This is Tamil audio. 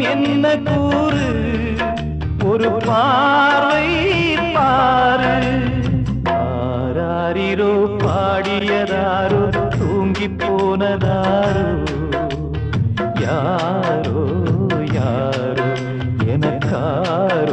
என்ன கூறு? ஒரு பார்வை பாரு. ஆராரிரோ பாடியதாரோ தூங்கி போனதாரோ? யாரோ யாரோ எனக்காரோ?